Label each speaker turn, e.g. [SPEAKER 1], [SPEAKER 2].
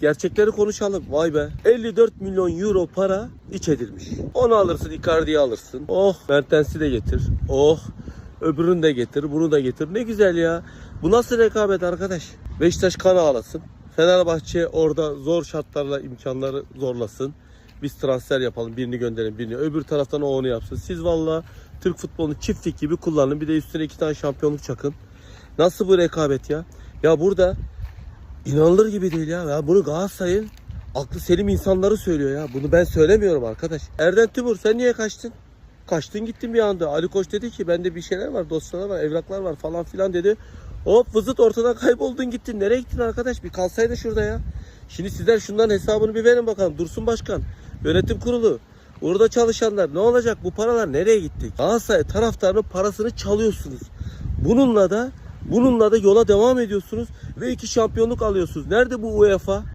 [SPEAKER 1] Gerçekleri konuşalım. Vay be. 54 milyon euro para iç edilmiş. Onu alırsın Icardi'yi alırsın. Oh Mertens'i de getir. Oh öbürünü de getir. Bunu da getir. Ne güzel ya. Bu nasıl rekabet arkadaş? Beşiktaş kan ağlasın. Fenerbahçe orada zor şartlarla imkanları zorlasın. Biz transfer yapalım. Birini gönderin birini. Öbür taraftan o onu yapsın. Siz valla Türk futbolunu çiftlik gibi kullanın. Bir de üstüne iki tane şampiyonluk çakın. Nasıl bu rekabet ya? Ya burada inanılır gibi değil ya. ya bunu Galatasaray'ın aklı selim insanları söylüyor ya. Bunu ben söylemiyorum arkadaş. Erden Timur sen niye kaçtın? Kaçtın gittin bir anda. Ali Koç dedi ki bende bir şeyler var, dosyalar var, evraklar var falan filan dedi. Hop vızıt ortadan kayboldun gittin. Nereye gittin arkadaş? Bir kalsaydı şurada ya. Şimdi sizler şundan hesabını bir verin bakalım. Dursun Başkan, yönetim kurulu, Orada çalışanlar ne olacak? Bu paralar nereye gitti? Galatasaray taraftarının parasını çalıyorsunuz. Bununla da bununla da yola devam ediyorsunuz ve iki şampiyonluk alıyorsunuz. Nerede bu UEFA?